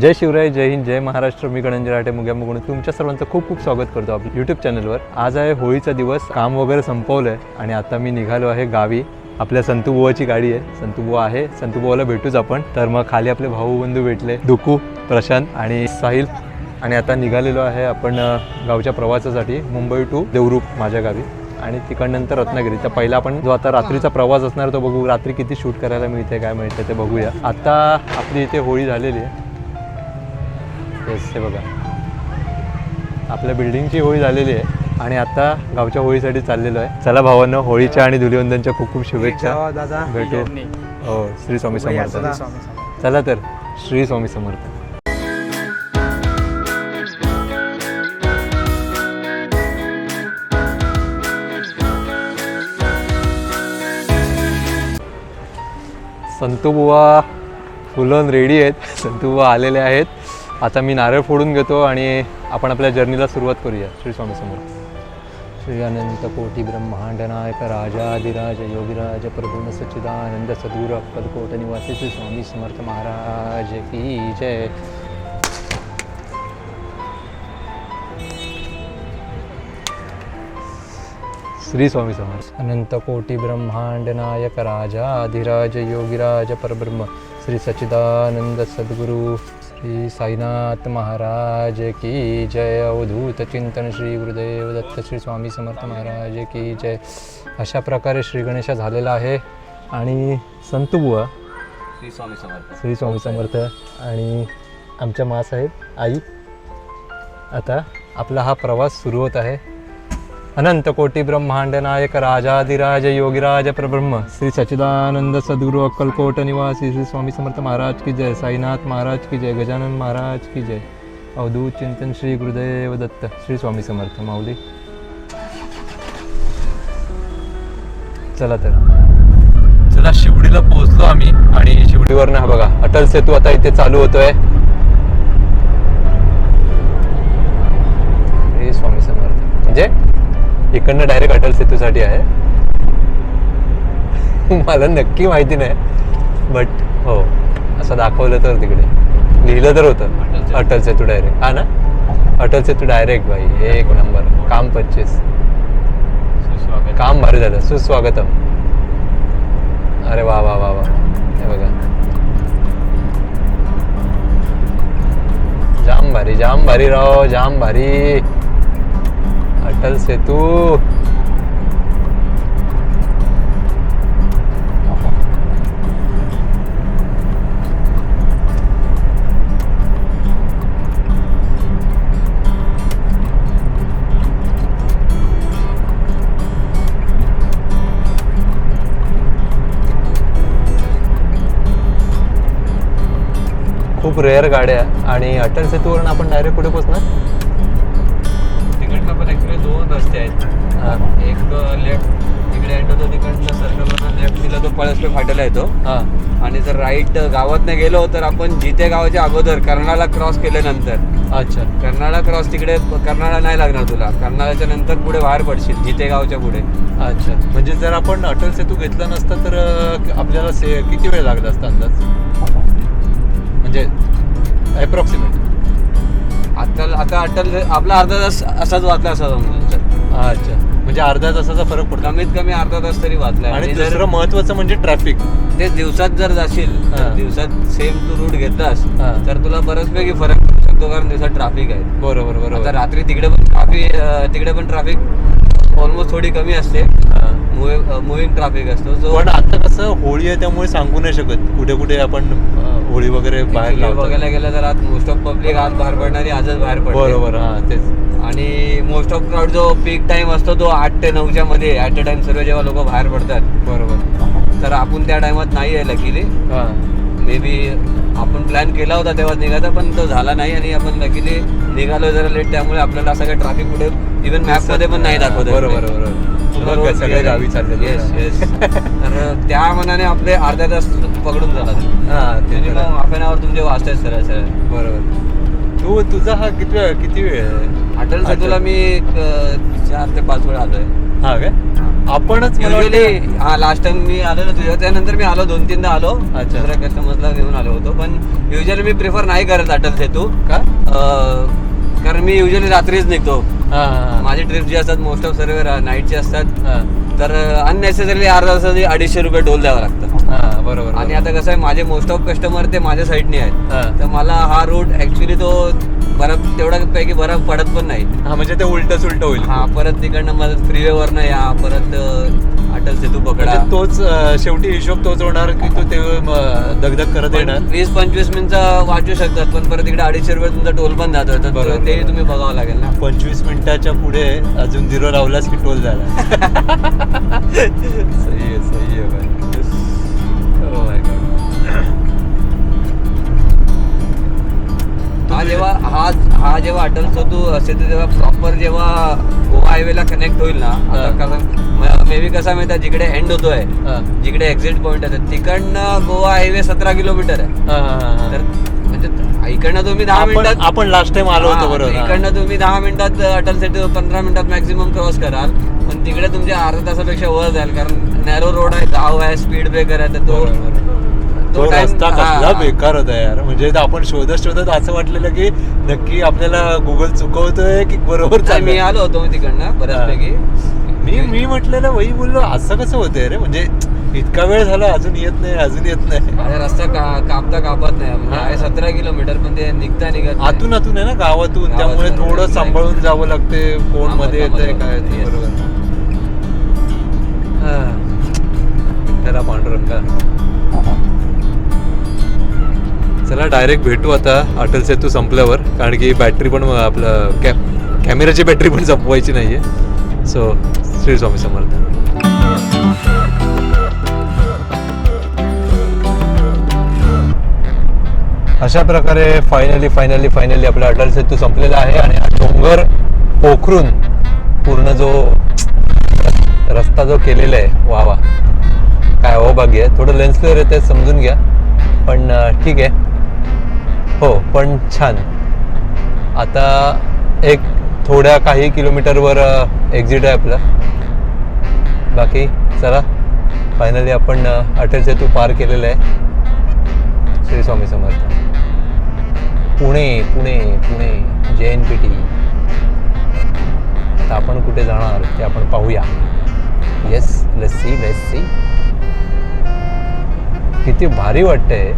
जय शिवराय जय हिंद जय महाराष्ट्र. मी गणंजय राठे मुग्या मुगुण. तुमच्या सर्वांचं खूप खूप स्वागत करतो आपल्या यूट्यूब चॅनलवर आज आहे होळीचा दिवस. काम वगैरे संपवलं आहे आणि आता मी निघालो आहे गावी. आपल्या संतू बुवाची गाडी आहे. संतू बुवा आहे. संतू बुवाला भेटूच आपण. तर मग खाली आपले भाऊ बंधू भेटले. दुकू प्रशांत आणि साहिल. आणि आता निघालेलो आहे आपण गावच्या प्रवासासाठी मुंबई टू देवरूप माझ्या गावी. आणि तिकडनंतर रत्नागिरी. तर पहिला आपण जो आता रात्रीचा प्रवास असणार तो बघू. रात्री किती शूट करायला मिळते काय मिळते ते बघूया. आता आपली इथे होळी झालेली आहे. येस हे बघा. आपल्या बिल्डिंगची होळी झालेली आहे आणि आता गावच्या होळीसाठी चाललेलो आहे. चला भावांनो होळीच्या आणि धुलिवंदनच्या खूप खूप शुभेच्छा. दादा भेटू. हो श्री स्वामी समर्थ. चला तर श्री स्वामी समर्थ. संतुबुवा फुलं रेडी आहेत. संतुबुवा आलेले आहेत. आता मी नारळ फोडून घेतो आणि आपण आपल्या जर्नीला सुरुवात करूया श्री स्वामी समर्थ. श्री अनंत कोटी ब्रह्मांड नायक राजाधिराज योगीराज प्रभुन सच्चिदानंद सदूर अक्कलकोट निवासी श्री स्वामी समर्थ महाराज की जय. श्री स्वामी समर्थ. अनंत कोटी ब्रह्मांड नायक राजाधिराज योगीराज परब्रह्म श्री सच्चिदानंद सद्गुरु श्री साईनाथ महाराज की जय. अवधूत चिंतन श्री गुरुदेव दत्त श्री स्वामी समर्थ महाराज की जय. अशा प्रकारे श्री गणेशा झालेला आहे. आणि संतुबुवा श्री स्वामी समर्थ. श्री स्वामी समर्थ. आणि आमच्या मासाहेब आई. आता आपला हा प्रवास सुरू होत आहे. अनंत कोटी ब्रह्मांड नायक राजाधिराज योगीराज प्रब्रह्म श्री सच्चिदानंद सद्गुरु अक्कलकोट निवासी श्री स्वामी समर्थ महाराज की जय साईनाथ महाराज की जय गजानन महाराज की जय अवधूत चिंतन श्री गुरुदेव दत्त श्री स्वामी समर्थ माऊली चला तर चला शिवडीला पोहोचलो आम्ही आणि शिवडीवर ना बघा अटल सेतू आता इथे चालू होतोय. इकडनं डायरेक्ट अटल सेतूसाठी आहे. मला नक्की माहिती नाही बट हो असं दाखवलं तर तिकडे. लिहिलं तर होतं. अटल सेतू. डायरेक्ट हा ना? अटल सेतू डायरेक्ट भाई एक नंबर काम पच्चीस. काम भारी झालं. सुस्वागतम. अरे वा वा वा वा. हे बघा. जाम भारी जाम भारी राव जाम भारी. अटल सेतू. खूप रेअर गाड्या आणि अटल सेतूवरून आपण डायरेक्ट कुठे पोचणार? पण ऍक्च्युली दोन रस्ते आहेत. एक लेफ्ट इकडे एंड होतो तिकडनं सर्कल लेफ्ट दिला तो पळसपे फाट्याला येतो. हा. आणि जर राईट गावातनं गेलो तर आपण जिथे गावाच्या अगोदर कर्नाळा क्रॉस केल्यानंतर. अच्छा. कर्नाळा क्रॉस तिकडे कर्नाळा नाही लागणार तुला. कर्नाळाच्या नंतर पुढे बाहेर पडशील जिथे गावच्या पुढे. अच्छा. म्हणजे जर आपण अटल सेतू घेतला नसता तर आपल्याला से किती वेळ लागला असता अंदाज? म्हणजे अप्रॉक्सिमेट आता आता अटल आपला अर्धा तास असाच वाचला असा अच्छा. म्हणजे अर्ध्या तासाचा फरक पडतो. कमीत कमी अर्धा तास तरी वाचलाय आणि दुसरं महत्वाचं म्हणजे ट्रॅफिक ते दिवसात जर जाशील तर. दिवसात सेम तू रूट घेतलास. तर तुला बऱ्याचपैकी फरक पडू शकतो. कारण दिवसात ट्रॅफिक आहे. बरोबर बरोबर. रात्री तिकडे पण अं, तिकडे पण ट्रॅफिक ऑलमोस्ट थोडी कमी असते. मुव्हिंग ट्रॅफिक असतो. पण आता कसं होळी आहे त्यामुळे सांगू नाही शकत. कुठे कुठे आपण होळी वगैरे बाहेर बघायला गेलं तर आज मोस्ट ऑफ पब्लिक आज बाहेर पडणारी आजच बाहेर पडते. बरोबर हा तेच. आणि मोस्ट ऑफ क्राऊड जो पीक टाइम असतो तो आठ ते नऊच्या मध्ये ऍट अ टाइम सर्व जेव्हा लोक बाहेर पडतात. बरोबर. तर आपण त्या टायमात नाही आहे लकीली हा. मे बी आपण प्लॅन केला होता तेव्हा निघायचा पण तो झाला नाही आणि आपण लकीली निघालो जरा लेट त्यामुळे आपल्याला असं काही ट्रॅफिक कुठे इव्हन मॅपमध्ये पण नाही दाखवत आहे बरोबर. बरोबर. clear गावी Yes, yes. तर त्या मनाने आपले अर्ध्या तास पकडून झाला हा आहे. हाफ एन आवर तुमचे वाचतायत सरळ सरळ. बरोबर. तू तुझा हा किती वेळ किती वेळ आहे? अटल सेतूला मी चार ते पाच वेळा आलोय. हा काय आपणच युजली हा लास्ट टाइम मी आलो ना तुझ्या त्यानंतर मी आलो दोन तीनदा आलो. अच्छा. दुसऱ्या कस्टमरला घेऊन आलो होतो. पण युजली मी प्रिफर नाही करत अटल सेतू का? कारण मी युजली रात्रीच निघतो. माझी ट्रिप जी असतात मोस्ट ऑफ सर्व नाईटची असतात. तर अननेसेसरी अर्धा अडीचशे रुपये टोल द्यावा लागतं बरोबर आणि आता कसं आहे माझे मोस्ट ऑफ कस्टमर ते माझ्या साईडने आहेत. तर मला हा रूट ऍक्च्युली तो बरं तेवढा पैकी बरं पडत पण नाही. हा म्हणजे ते उलट सुलट होईल. हा परत तिकडनं मला फ्रीवे वरनं या परत अटल सेतू पकडा. म्हणजे तोच शेवटी हिशोब तोच होणार की तो ते दगदग करत येणार? वीस पंचवीस मिनिटं वाचू शकतात पण परत इकडे अडीचशे रुपये तुमचा टोल पण जातो. बरोबर, बरोबर. तुम्ही बघावं लागेल ना. पंचवीस मिनिटाच्या पुढे अजून झिरो लावलास की टोल झाला. सही आहे सही आहे हा जेव्हा हा हा जेव्हा अटल सेतू असेल तर तेव्हा प्रॉपर जेव्हा गोवा हायवेला कनेक्ट होईल ना आता. कारण मे बी कसा माहिती जिकडे एंड होतोय. जिकडे एक्झिट पॉईंट आहे तिकडनं गोवा हायवे सतरा किलोमीटर आहे तर. म्हणजे इकडनं तुम्ही दहा मिनिटात आपण लास्ट टाइम आलो होतो बरोबर. इकडनं तुम्ही दहा मिनिटात अटल सेतू पंधरा मिनिटात मॅक्झिमम क्रॉस कराल पण तिकडे तुमच्या अर्धा तासापेक्षा वर जाईल कारण नॅरो रोड आहे गाव आहे स्पीड ब्रेकर आहे तर तो. तो time- रस्ता कसला हा. बेकार होता यार म्हणजे आपण शोधत शोधत असं वाटलेलं की नक्की आपल्याला गुगल चुकवतोय की बरोबर मी चाललंय. आलो होतो तिकडनं बऱ्याचपैकी मी मी म्हटलेलं वही बोललो असं कसं होतंय रे म्हणजे इतका वेळ झाला अजून येत नाही अजून येत नाही माझा रस्ता का- कापता कापत नाही म्हणजे हा. आहे सतरा किलोमीटर पण ते निघता निघत नाही. आतून आतून आहे ना गावातून गावातून, त्यामुळे थोडं. सांभाळून जावं लागते कोणमध्ये येतंय कामात काय ते बरोबर हा. त्याला पांडुरंगा। चला डायरेक्ट भेटू आता अटल सेतू संपल्यावर कारण की बॅटरी पण आपलं कॅ कॅमेऱ्याची बॅटरी पण संपवायची नाही आहे सो श्री स्वामी समर्थ. अशा प्रकारे फायनली फायनली फायनली आपला अटल सेतू संपलेला आहे आणि हा डोंगर पोखरून पूर्ण जो रस्ता जो केलेला आहे वा वा. काय भाग्य आहे. थोडं लेन्स क्लिअर येते समजून घ्या. पण ठीक आहे. हो पण छान. आता एक थोड्या काही किलोमीटरवर एक्झिट आहे आपलं. बाकी चला. फायनली आपण अटल सेतू पार केलेलं आहे. श्री स्वामी समर्थ. पुणे पुणे पुणे जे एन पी टी आता आपण कुठे जाणार ते आपण पाहूया. येस लस्सी लस्सी किती भारी वाटतंय.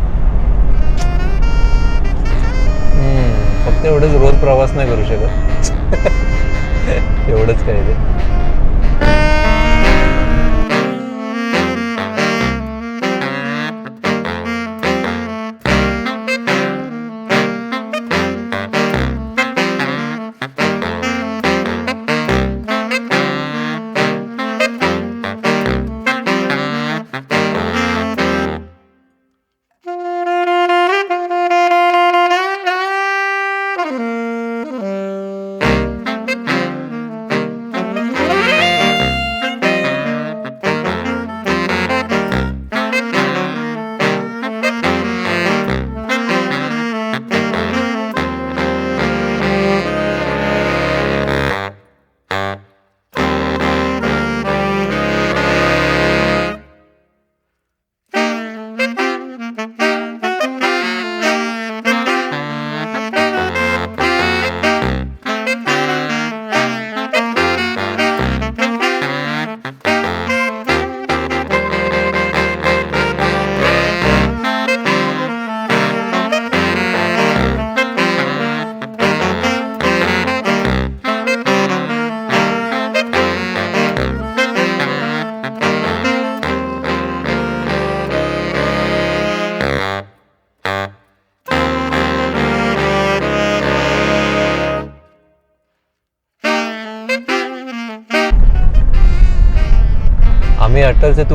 हम्म, फक्त एवढंच रोज प्रवास नाही करू शकत. एवढंच काय ते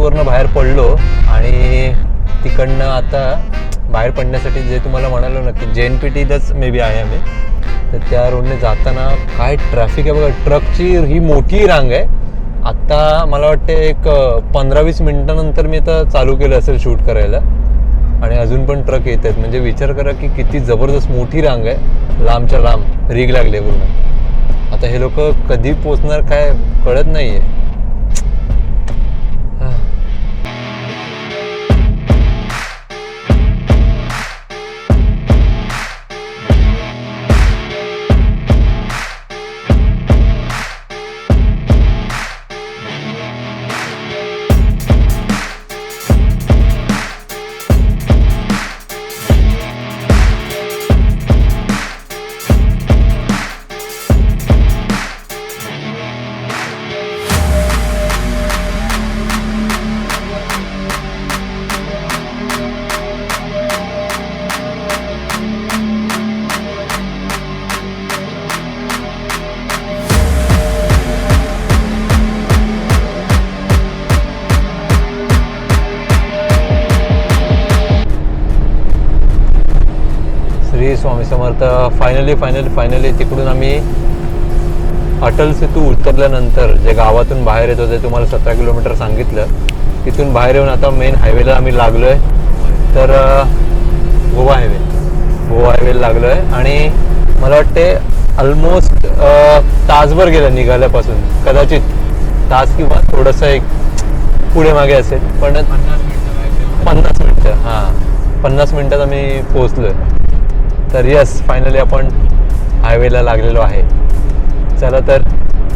पूर्ण बाहेर पडलो आणि तिकडनं आता बाहेर पडण्यासाठी जे तुम्हाला म्हणालो ना की जे एन पी टीतच मे बी आहे आम्ही तर त्या रोडने जाताना काय ट्रॅफिक आहे बघा ट्रकची ही मोठी रांग आहे. आत्ता मला वाटते एक पंधरा वीस मिनटानंतर मी आता चालू केलं असेल शूट करायला. आणि अजून पण ट्रक येत आहेत. म्हणजे विचार करा की किती जबरदस्त मोठी रांग आहे. लांबच्या लांब रीग लागले पूर्ण. आता हे लोक कधी पोचणार काय कळत नाही आहे फायनली फायनली फायनली तिकडून आम्ही अटल सेतू उतरल्यानंतर जे गावातून बाहेर येतो ते तुम्हाला सतरा किलोमीटर सांगितलं तिथून बाहेर येऊन आता मेन हायवेला आम्ही लागलो आहे तर गोवा हायवे गोवा हायवेला लागलो आहे आणि मला वाटते ऑलमोस्ट तासभर गेलं निघाल्यापासून. कदाचित तास किंवा थोडंसं एक पुढे मागे असेल पण पन्नास मिनटं हां. पन्नास मिनटात आम्ही पोहोचलोय. तर यस फायनली आपण हायवेला लागलेलो आहे. चला तर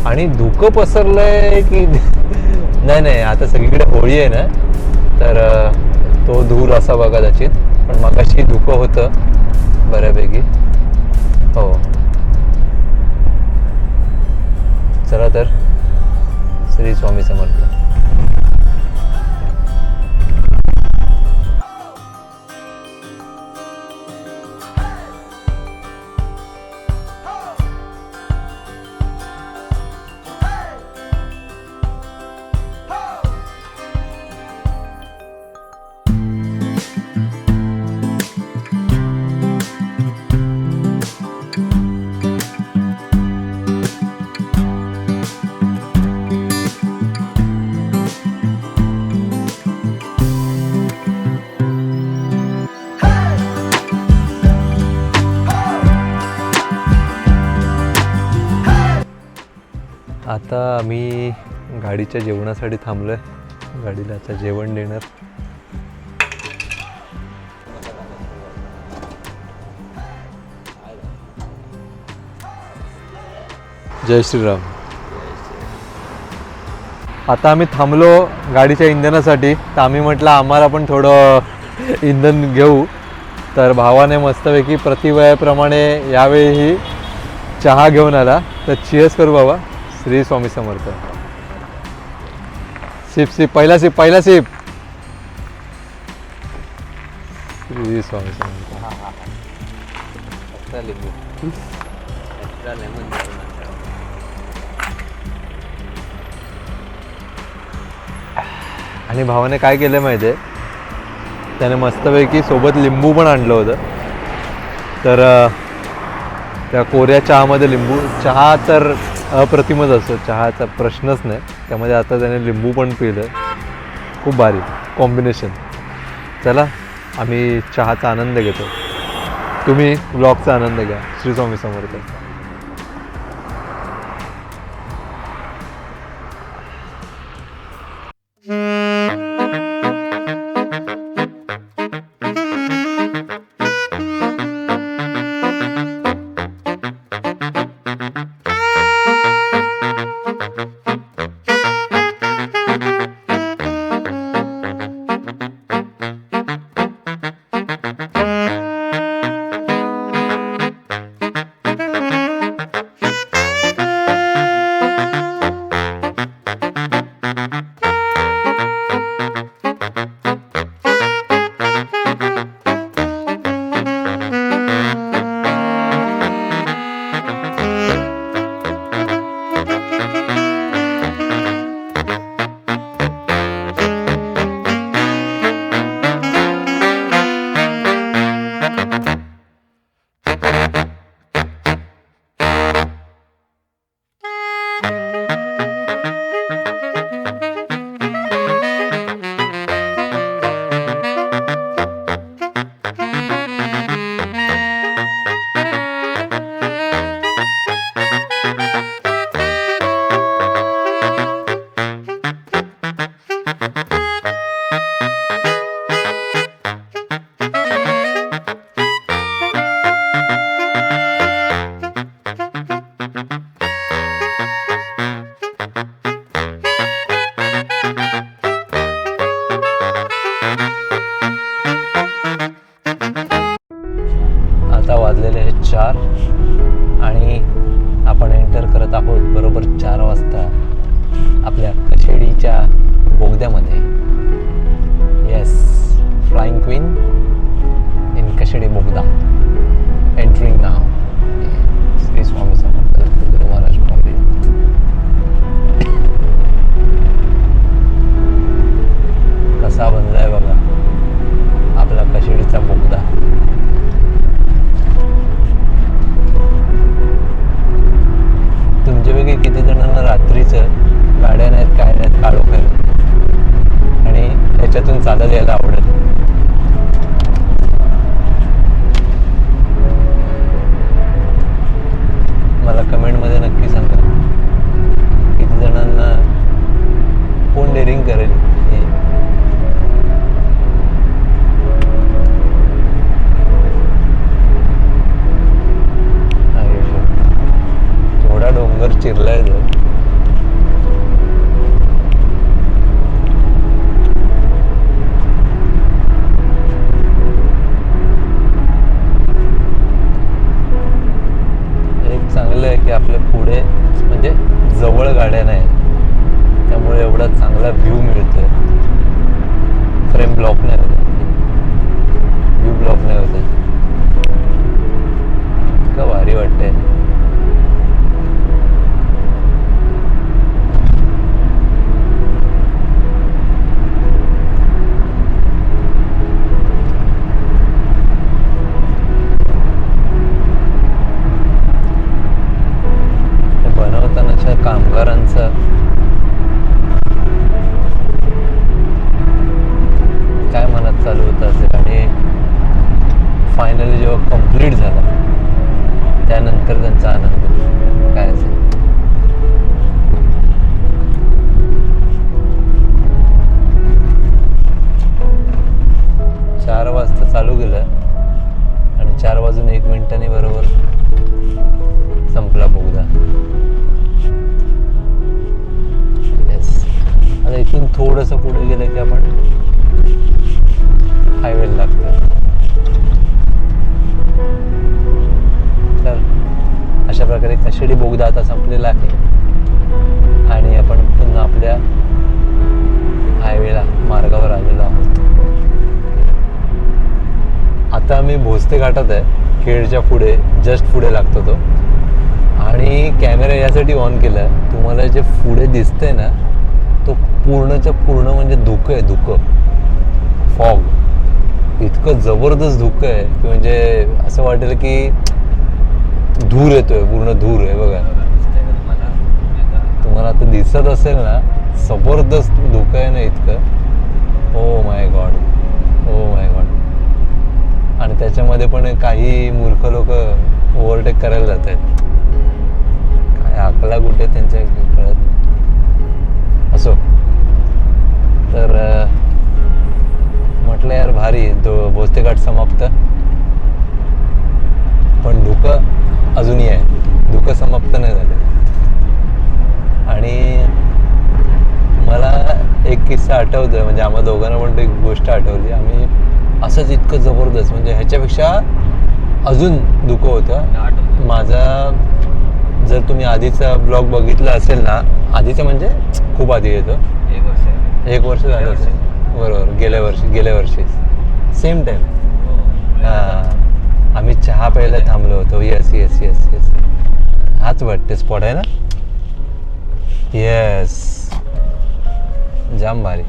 आणि धुकं पसरलंय की नाही नाही आता सगळीकडे होळी आहे ना तर तो धूर असा बघा कदाचित पण मगाशी धुकं होतं बऱ्यापैकी. हो. चला तर श्री स्वामी समर्थ. आता आम्ही गाडीच्या जेवणासाठी थांबलोय. गाडीला आता जेवण देणार. जय श्रीराम. आता आम्ही थांबलो गाडीच्या इंधनासाठी. तर आम्ही म्हटलं आम्हाला पण थोडं इंधन घेऊ. तर भावाने मस्तपैकी प्रतिवयाप्रमाणे यावेळीही चहा घेऊन आला. तर चिअर्स करू बाबा. श्री स्वामी समर्थ. सिप सिप पहिला सिप पहिला सिप. श्री स्वामी समर्थ. आणि भावाने काय केलं माहिती आहे त्याने मस्तपैकी सोबत लिंबू पण आणलं होतं. तर त्या कोऱ्या चहामध्ये लिंबू चहा तर अप्रतिमच असतो. चहाचा प्रश्नच नाही. त्यामध्ये आता त्याने लिंबू पण पिलं. खूप भारी. कॉम्बिनेशन चला आम्ही चहाचा आनंद घेतो. तुम्ही ब्लॉगचा आनंद घ्या. श्रीस्वामी समर्थ. आपल्या पुढे म्हणजे जवळ गाड्या नाही त्यामुळे एवढा चांगला व्ह्यू मिळतोय. फ्रेम ब्लॉक नाही होत. व्ह्यू ब्लॉक नाही होत. इतकं भारी वाटतंय हे बनवतानाच्या कामगारांचं. काय मनात चालू होतं असेल आणि फायनली जेव्हा कंप्लीट झाला त्यानंतर त्यांचा आनंद काय असेल? बोगदा आहे. आणि आपण पुन्हा आपल्या हायवेला मार्गावर आलेलो आहोत. आता आम्ही भोसते घाटात आहे. खेळच्या पुढे जस्ट पुढे लागतो तो. आणि कॅमेरा यासाठी ऑन केला आहे तुम्हाला जे पुढे दिसतंय ना तो पूर्णच्या पूर्ण म्हणजे धुकं आहे धुकं. फॉग इतकं जबरदस्त धुकं आहे. की म्हणजे असं वाटेल की धूर येतोय पूर्ण धूर आहे बघा. तुम्हाला दिसत असेल ना जबरदस्त धुकं आहे ना इतकं. Oh my God oh my God आणि त्याच्यामध्ये पण काही मूर्ख लोक ओव्हरटेक करायला जात आहेत. काय आकला कुठे त्यांच्या कळत असो. तर म्हटलं यार भारी दो भोसतेघाट समाप्त. पण धुकं अजूनही आहे. धुकं समाप्त नाही झालं. आणि मला एक किस्सा आठवतोय. म्हणजे आम्हा दोघांना पण एक गोष्ट आठवली. आम्ही असंच इतकं जबरदस्त म्हणजे ह्याच्यापेक्षा अजून धुकं होतं. माझा जर तुम्ही आधीचा ब्लॉग बघितला असेल ना आधीचं म्हणजे खूप आधी येतो. एक वर्ष आहे. एक वर्ष झालं. असेल. बरोबर. गेल्या वर्षी गेल्या वर्षी. सेम टाइम हां. आम्ही चहा प्यायला थांबलो होतो. येस येस येस येस हाच वाटते स्पॉट आहे ना? येस जाम भारी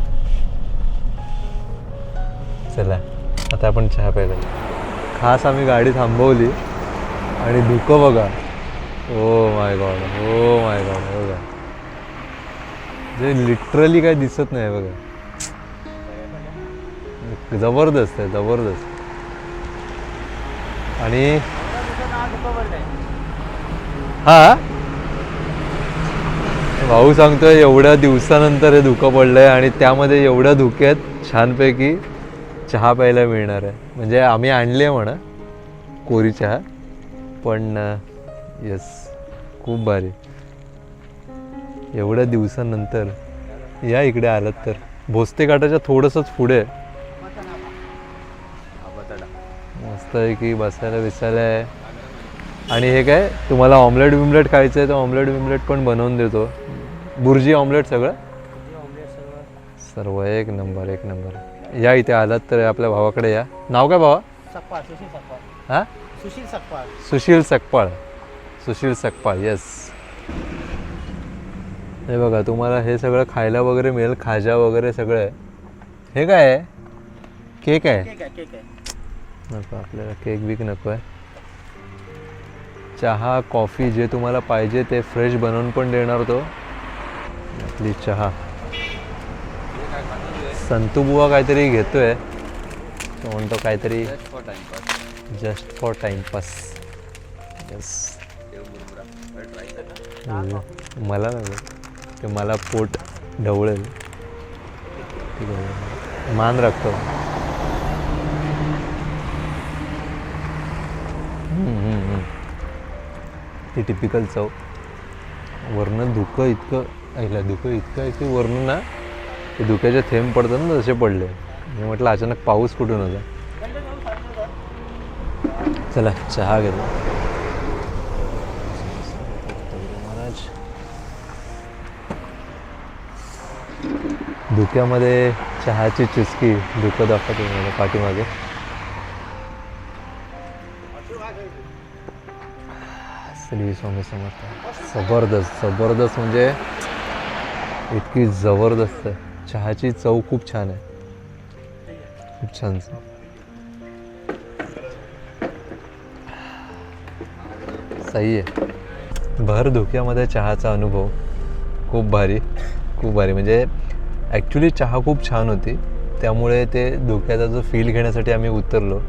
चला आता आपण चहा प्यायला. खास आम्ही गाडी थांबवली आणि धुकं बघा. Oh my God oh my God बघा. जे लिटरली काय दिसत नाही बघा. जबरदस्त आहे जबरदस्त. आणि हा? भाऊ सांगतोय एवढ्या दिवसानंतर हे धुकं पडलंय आणि त्यामध्ये एवढ्या धुक्यात छानपैकी चहा प्यायला मिळणार आहे. म्हणजे आम्ही आणली आहे म्हणा कोरी चहा पण येस खूप भारी. एवढ्या दिवसानंतर या इकडे आलात तर. भोसते घाटाच्या थोडंसंच पुढे. आहे. मस्त आहे की बसायला बिसायला आहे. आणि हे काय तुम्हाला ऑमलेट बिमलेट खायचं आहे तर ऑमलेट बिमलेट पण बनवून देतो. बुर्जी ऑमलेट सगळं? सर्व एक नंबर एक नंबर या इथे आलात तर आपल्या भावाकडे या. नाव काय भावा? सकपाळ सुशील सकपाळ हां? सुशील सकपाळ सुशील सकपाळ सुशील सकपाळ येस हे बघा तुम्हाला हे सगळं खायला वगैरे मिळेल खाजा वगैरे सगळं आहे. हे काय आहे? केक आहे? केक आहे केक आहे. नको आपल्याला केक बीक नको आहे. चहा कॉफी जे तुम्हाला पाहिजे ते फ्रेश बनवून पण देणार तो आपली चहा. संतू बुवा काहीतरी घेतोय. तो म्हणतो काहीतरी. Just for timepass yes. मला नको ते मला पोट ढवळेल. मान राखतो. हम्म, हम्म, हम्म. ती टिपिकल चव. वरनं धुकं इतकं ऐकलं धुकं इतकं आहे की वरनं ना ते धुक्याचे थेंब पडतात ना तसे पडले. मी म्हटलं अचानक पाऊस कुठून होता चला चहा घेतो. महाराज. धुक्यामध्ये चहाची चुस्की धुकं दाखवते मला पाठीमागे. श्री स्वामी समर्थ. जबरदस्त जबरदस्त म्हणजे इतकी जबरदस्त. आहे चहाची चव खूप छान आहे. खूप छान सही आहे. भर धुक्यामध्ये चहाचा अनुभव खूप भारी खूप भारी. म्हणजे ॲक्च्युली चहा खूप छान होती. त्यामुळे ते धुक्याचा जो फील घेण्यासाठी आम्ही उतरलो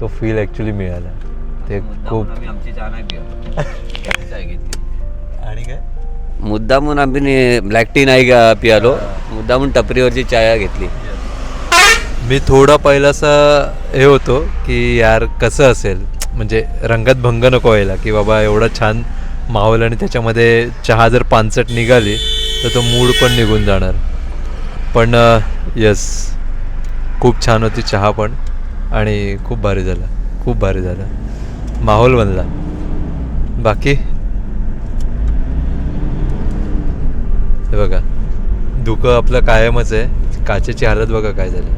तो फील ॲक्च्युली मिळाला. ते खूप आम्ही आमची आणि काय? मुद्दामून आम्ही ब्लॅक टी नाही गा- पियालो. मुद्दामून टपरीवरची चाय घेतली. मी थोडा पहिलासा हे होतो की यार कसं असेल? म्हणजे रंगात भंग नको व्हायला की बाबा एवढा छान माहोल आणि त्याच्यामध्ये चहा जर पानसट निघाली तर तो मूड पण निघून जाणार. पण यस खूप छान होती चहा पण. आणि खूप भारी झाला. खूप भारी झाला. माहोल बनला. बाकी? हे बघा धुकं आपलं कायमच आहे. काचेची हालत बघा काय झाली.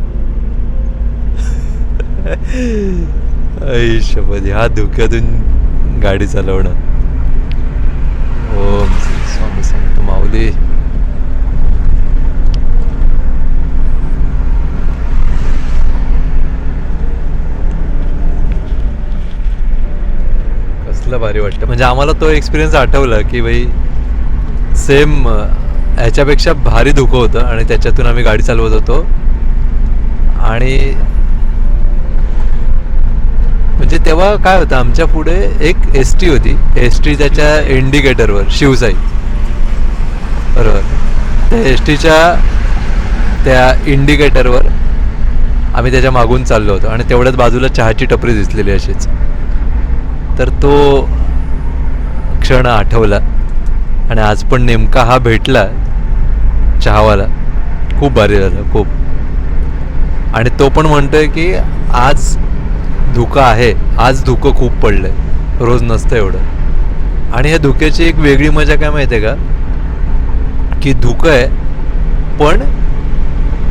ऐ शपथ ह्या धुक्यातून गाडी चालवणं. ओम स्वामी सांगतो माऊली. कसलं भारी वाटतं. म्हणजे आम्हाला तो एक्सपिरियन्स आठवला की भाई सेम ह्याच्यापेक्षा भारी धुकं होतं आणि त्याच्यातून आम्ही गाडी चालवत होतो. आणि म्हणजे तेव्हा काय होतं आमच्या पुढे एक एस टी होती. एस टी त्याच्या इंडिकेटरवर शिवसाई. बरोबर. त्या एस टीच्या त्या इंडिकेटरवर आम्ही त्याच्या मागून चाललो होतो. आणि तेवढ्याच बाजूला चहाची टपरी दिसलेली अशीच. तर तो क्षण आठवला. आणि आज पण नेमका हा भेटला चहावाला. खूप भारी झालं खूप. आणि तो पण म्हणतोय की आज धुकं आहे. आज धुकं खूप पडलंय. रोज नसतं एवढं. आणि ह्या धुक्याची एक वेगळी मजा काय माहिती आहे का? की धुकं आहे पण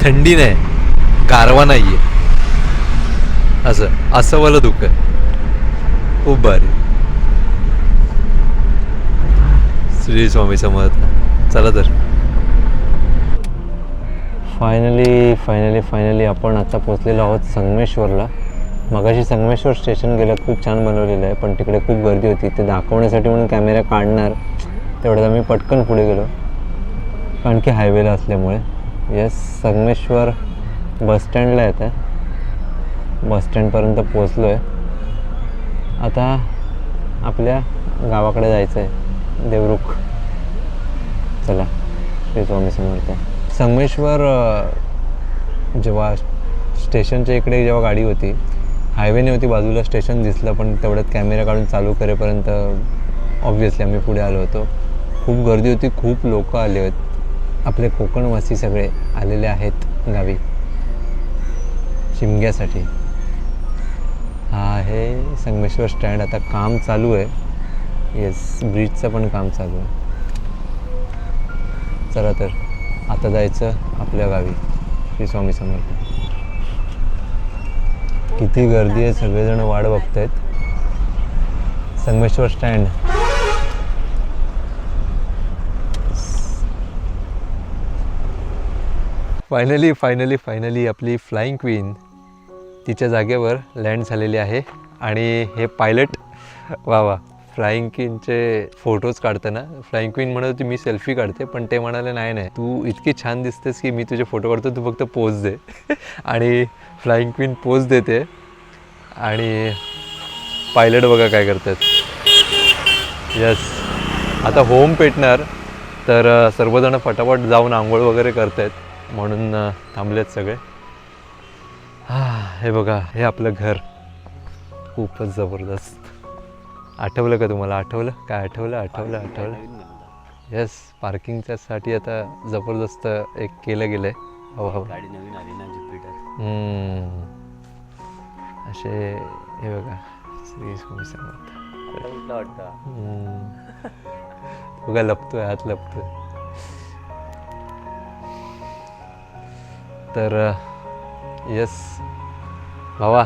थंडी नाही. गारवा नाही आहे असं असं वालं धुकं आहे. खूप भारी श्री स्वामी समर्थ चला तर. फायनली फायनली फायनली आपण आता पोचलेलो आहोत संगमेश्वरला. मगाशी संगमेश्वर स्टेशन गेलं खूप छान बनवलेलं आहे पण तिकडे खूप गर्दी होती. ते दाखवण्यासाठी म्हणून कॅमेरा काढणार तेवढ्यात आम्ही पटकन पुढे गेलो. कारण की हायवेला असल्यामुळे. येस संगमेश्वर बसस्टँडला येत आहे बसस्टँडपर्यंत पोचलो आहे आता आपल्या गावाकडे जायचं आहे देवरुख. चला श्री स्वामी समर्थ. संगमेश्वर जेव्हा स्टेशनच्या इकडे जेव्हा गाडी होती हायवेने होती बाजूला स्टेशन दिसलं पण तेवढ्यात कॅमेरा काढून चालू करेपर्यंत ऑब्व्हियसली आम्ही पुढे आलो होतो. खूप गर्दी होती खूप लोक आले आहेत आपले कोकणवासी सगळे आलेले आहेत गावी. शिमग्यासाठी. हा आहे संगमेश्वर स्टँड. आता काम चालू आहे. येस ब्रिजचं पण काम चालू आहे. चला तर आता जायचं आपल्या गावी श्री स्वामी समर्थ. किती गर्दी आहे सगळेजण वाट बघतायत. Sangameshwar stand. Finally finally finally आपली फ्लाइंग क्वीन तिच्या जागेवर लँड झालेली आहे. आणि हे पायलट वा वा फ्लाईंग क्वीनचे फोटोज काढताना फ्लाईंग क्वीन म्हणत होती मी सेल्फी काढते. पण ते म्हणाले नाही नाही तू इतकी छान दिसतेस की मी तुझे फोटो काढतो तू फक्त पोज दे. आणि फ्लाईंग क्वीन पोज देते. आणि पायलट बघा काय करतात. यस आता होम पेटणार तर सर्वजण फटाफट जाऊन आंघोळ वगैरे करतायत. म्हणून थांबलेत सगळे. हा हे बघा हे आपलं घर. खूपच जबरदस्त. आठवलं का तुम्हाला? आठवलं? काय आठवलं? आठवलं आठवलं. येस पार्किंगच्यासाठी आता जबरदस्त एक केलं गेलं आहे हो हो. गाडी नवीन आली ना ज्युपिटर. हम्म. असे हे बघा. श्री स्वामी समर्थ कुठला वाटतं. हम्म. बघा लपतोय हात लपतोय. तर येस भावा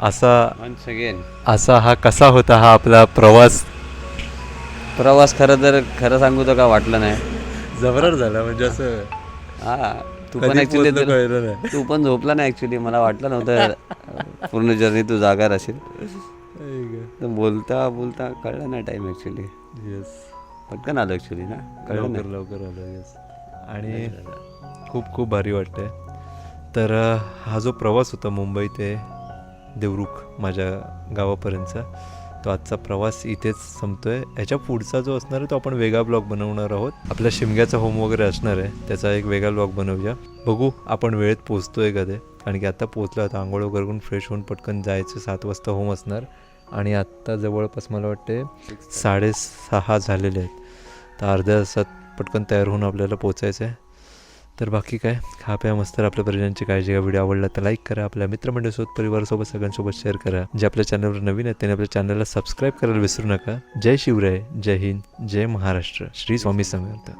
असा वन्स अगेन असा हा कसा होता हा आपला प्रवास? प्रवास खरं तर खरं सांगू तर का वाटलं नाही. जबरर झाला म्हणजे असं हा तू कधी पण ऍक्च्युली पोहोचलो कळलं नाही. तू पण झोपला नाही ऍक्च्युली मला वाटलं नव्हतं. पूर्ण जर्नी तू जागा असेल. तर बोलता बोलता कळलं नाही टाइम ऍक्च्युली येस पटकन आलो ऍक्च्युली ना कळलं लवकर लवकर आलो येस आणि खूप खूप भारी वाटतंय. तर हा जो प्रवास होता मुंबई ते देवरुख माझ्या गावापर्यंतचा तो आजचा प्रवास इथेच संपतो आहे ह्याच्या पुढचा जो असणार आहे तो आपण वेगळा ब्लॉग बनवणार आहोत. आपल्या शिमग्याचा होम वगैरे असणार आहे त्याचा एक वेगळा ब्लॉग बनवूया. बघू आपण वेळेत पोचतोय का ते? कारण की आत्ता पोचलो आता आंघोळ वगैरे करून फ्रेश होऊन पटकन जायचं सात वाजता होम असणार. आणि आत्ता जवळपास मला वाटते साडेसहा झालेले आहेत. तर अर्ध्या तासात पटकन तयार होऊन आपल्याला पोचायचं आहे तर बाकी काय? खा प्या मस्त आपल्या परिजनांची काळजी घ्या. व्हिडिओ आवडला तर लाईक करा. आपल्या मित्रमंडळीसोबत परिवारासोबत सगळ्यांसोबत शेअर करा. जे आपल्या चॅनलवर नवीन आहेत त्यांनी आपल्या चॅनलला सबस्क्राईब करायला विसरू नका. जय शिवराय. जय हिंद. जय महाराष्ट्र. श्री स्वामी समर्थ.